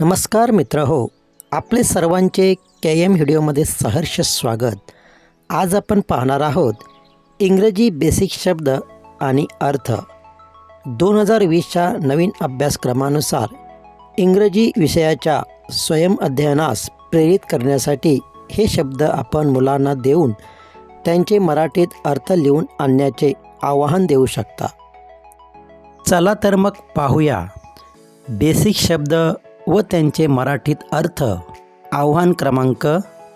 नमस्कार मित्र हो आपले सर्वांचे के एम व्हिडिओमध्ये सहर्ष स्वागत. आज आपण पाहणार आहोत इंग्रजी बेसिक शब्द आणि अर्थ. दोन हजार वीसच्या नवीन अभ्यासक्रमानुसार इंग्रजी विषयाच्या स्वयं अध्ययनास प्रेरित करण्यासाठी हे शब्द आपण मुलांना देऊन त्यांचे मराठीत अर्थ लिहून आणण्याचे आवाहन देऊ शकता. चला तर मग पाहूया. बेसिक शब्द व त्यांचे मराठीत अर्थ. आव्हान क्रमांक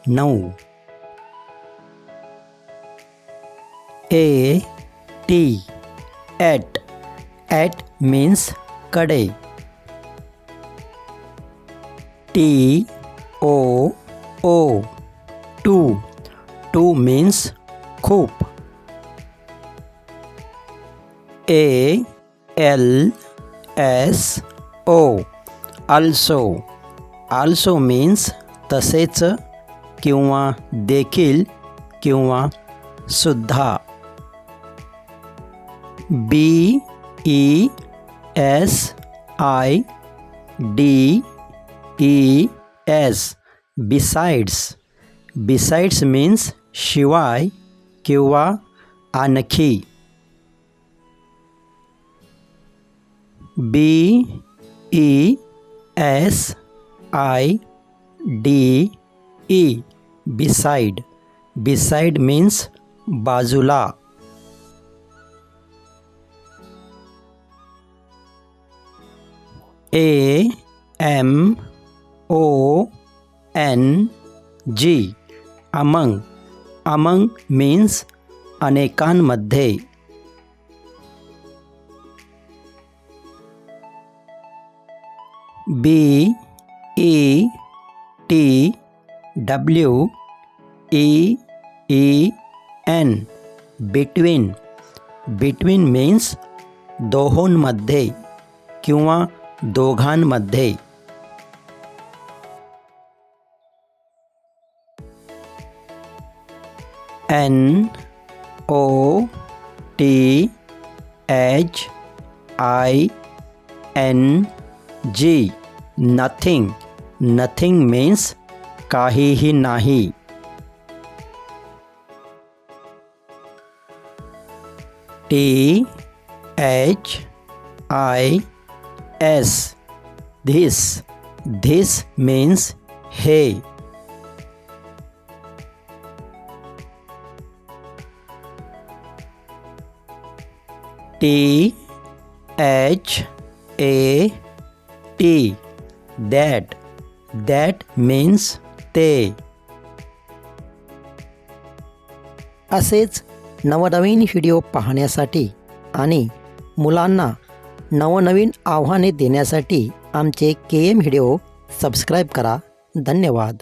नऊ. A T at at मीन्सकडे. T O O too too means खूप. A L S O. Also also means तसेच किंवा देखील किंवा सुद्धा. B E S I D E S besides besides means शिवाय किंवा आणखी. B E S I D E beside beside means बाजूला A M O N G among among means अनेकान अनेकांमध्ये B E T W E E N between between means दोहोंमध्ये किंवा दोघांमध्ये N O T H I N G nothing nothing means काहीही नाही T H I S this this means हे T H A T. That that means ते. असेच नवनवीन video पाहण्यासाठी आणि मुलांना नवनवीन आव्हाने देण्यासाठी आमचे के एम व्हिडिओ सबस्क्राईब करा. धन्यवाद.